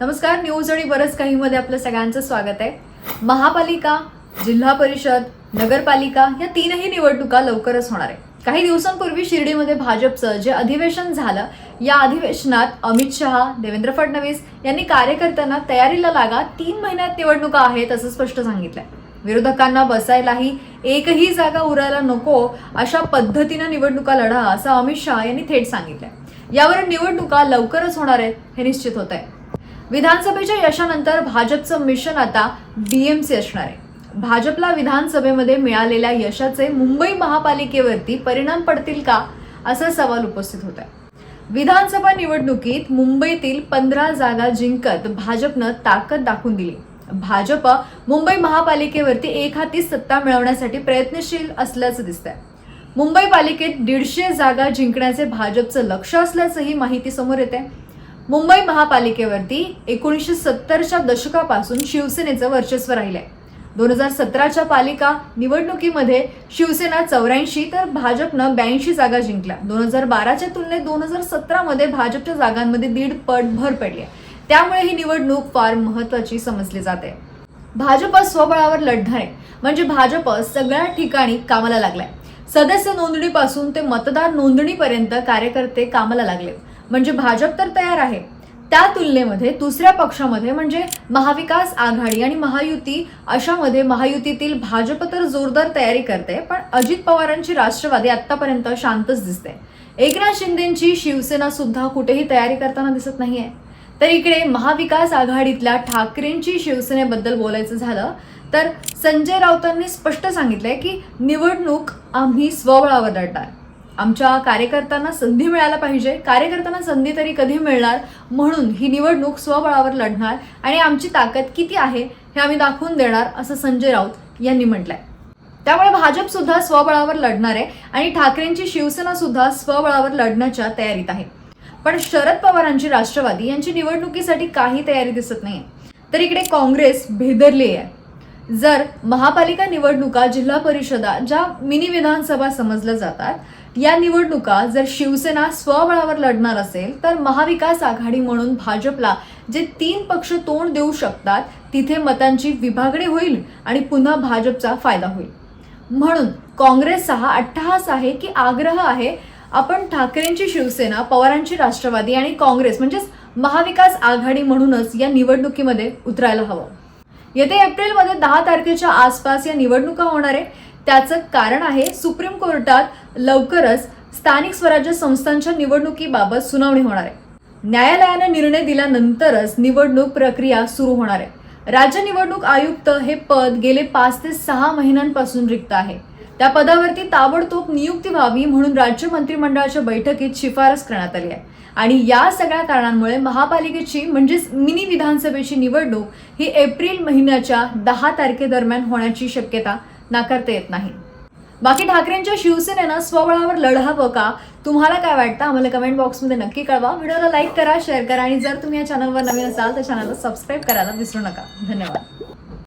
नमस्कार न्यूज आणि बरंच काहीमध्ये आपलं सगळ्यांचं स्वागत आहे. महापालिका जिल्हा परिषद नगरपालिका या तीनही निवडणुका लवकरच होणार आहे. काही दिवसांपूर्वी शिर्डीमध्ये भाजपचं जे अधिवेशन झालं या अधिवेशनात अमित शहा देवेंद्र फडणवीस यांनी कार्यकर्त्यांना तयारीला लागा तीन महिन्यात निवडणुका आहेत असं स्पष्ट सांगितलंय. विरोधकांना बसायलाही एकही जागा उरायला नको अशा पद्धतीनं निवडणुका लढा असं अमित शहा यांनी थेट सांगितलंय. यावर निवडणुका लवकरच होणार आहेत हे निश्चित होत आहे विधानसभेच्या यशानंतर भाजपचं मिशन आता डीएमसी असणार आहे. भाजपला विधानसभेमध्ये मिळालेल्या यशाचे मुंबई महापालिकेवरती परिणाम पडतील का? असा सवाल उपस्थित होत आहे विधानसभा निवडणुकीत मुंबईतील पंधरा जागा जिंकत भाजपनं ताकद दाखवून दिली. भाजप मुंबई महापालिकेवरती एक हाती सत्ता मिळवण्यासाठी प्रयत्नशील असल्याचं दिसतंय. मुंबई पालिकेत दीडशे जागा जिंकण्याचे भाजपचं लक्ष असल्याचंही माहिती समोर येते मुंबई महापालिकेवरती एकोणीसशे सत्तरच्या दशकापासून शिवसेनेचं वर्चस्व राहिलं आहे दोन हजार सतराच्या पालिका निवडणुकीमध्ये शिवसेना चौऱ्याऐंशी तर भाजपनं ब्याऐंशी जागा जिंकल्या. दोन हजार बाराच्या तुलनेत दोन हजार सतरामध्ये भाजपच्या जागांमध्ये दीड पट भर पडली आहे. त्यामुळे ही निवडणूक फार महत्वाची समजली जाते. भाजप स्वबळावर लढणार आहे म्हणजे भाजप सगळ्या ठिकाणी कामाला लागलाय. सदस्य नोंदणीपासून ते मतदार नोंदणीपर्यंत कार्यकर्ते कामाला लागले म्हणजे भाजप तर तयार आहे. त्या तुलनेमध्ये दुसऱ्या पक्षामध्ये म्हणजे महाविकास आघाडी आणि महायुती अशामध्ये महायुतीतील भाजप तर जोरदार तयारी करते पण अजित पवारांची राष्ट्रवादी आतापर्यंत शांतच दिसते. एकनाथ शिंदेची शिवसेना सुद्धा कुठेही तयारी करताना दिसत नाहीये. तर इकडे महाविकास आघाडीतल्या ठाकरेंची शिवसेनेबद्दल बोलायचं झालं तर संजय राऊतांनी स्पष्ट सांगितलंय की निवडणूक आम्ही स्वबळावर लढणार. आमच्या कार्यकर्त्यांना संधी मिळायला पाहिजे. कार्यकर्त्यांना संधी तरी कधी मिळणार? म्हणून ही निवडणूक स्वबळावर लढणार आणि आमची ताकद किती आहे हे आम्ही दाखवून देणार असं संजय राऊत यांनी म्हटलंय. त्यामुळे भाजप सुद्धा स्वबळावर लढणार आहे आणि ठाकरेंची शिवसेना सुद्धा स्वबळावर लढण्याच्या तयारीत आहे. पण शरद पवारांची राष्ट्रवादी यांची निवडणुकीसाठी काही तयारी दिसत नाहीये. तर इकडे काँग्रेस भेदरली आहे जर महापालिका निवडणुका जिल्हा परिषदा ज्या मिनी विधानसभा समजल्या जातात या निवडणुका जर शिवसेना स्वबळावर लढणार असेल तर महाविकास आघाडी म्हणून भाजपला जे तीन पक्ष तोंड देऊ शकतात तिथे मतांची विभागणी होईल आणि पुन्हा भाजपचा फायदा होईल. म्हणून काँग्रेस हा अट्टहास आहे की आग्रह आहे आपण ठाकरेंची शिवसेना पवारांची राष्ट्रवादी आणि काँग्रेस म्हणजेच महाविकास आघाडी म्हणूनच या निवडणुकीमध्ये उतरायला हवं. येत्या एप्रिलमध्ये दहा तारखेच्या आसपास या निवडणुका होणार आहे त्याचं कारण आहे सुप्रीम कोर्टात लवकरच स्थानिक स्वराज्य संस्थांच्या निवडणुकीबाबत सुनावणी होणार आहे. न्यायालयाने निर्णय दिल्यानंतरच निवडणूक प्रक्रिया सुरू होणार आहे. राज्य निवडणूक आयुक्त हे पद गेले पाच ते सहा महिन्यांपासून रिक्त आहे. त्या पदावरती ताबडतोब नियुक्ती व्हावी म्हणून राज्य मंत्रिमंडळाच्या बैठकीत शिफारस करण्यात आली आहे. आणि या सगळ्या कारणांमुळे महापालिकेची म्हणजेच मिनी विधानसभेची निवडणूक ही एप्रिल महिन्याच्या दहा तारखेदरम्यान होण्याची शक्यता नाकारता येत नाही. बाकी ठाकरेंच्या शिवसेनेनं स्वबळावर लढावं का? तुम्हाला काय वाटतं? आम्हाला कमेंट बॉक्समध्ये नक्की कळवा. व्हिडिओला लाईक करा शेअर करा. आणि जर तुम्ही या चॅनलवर नवीन असाल तर चॅनलला सबस्क्राईब करायला विसरू नका. धन्यवाद.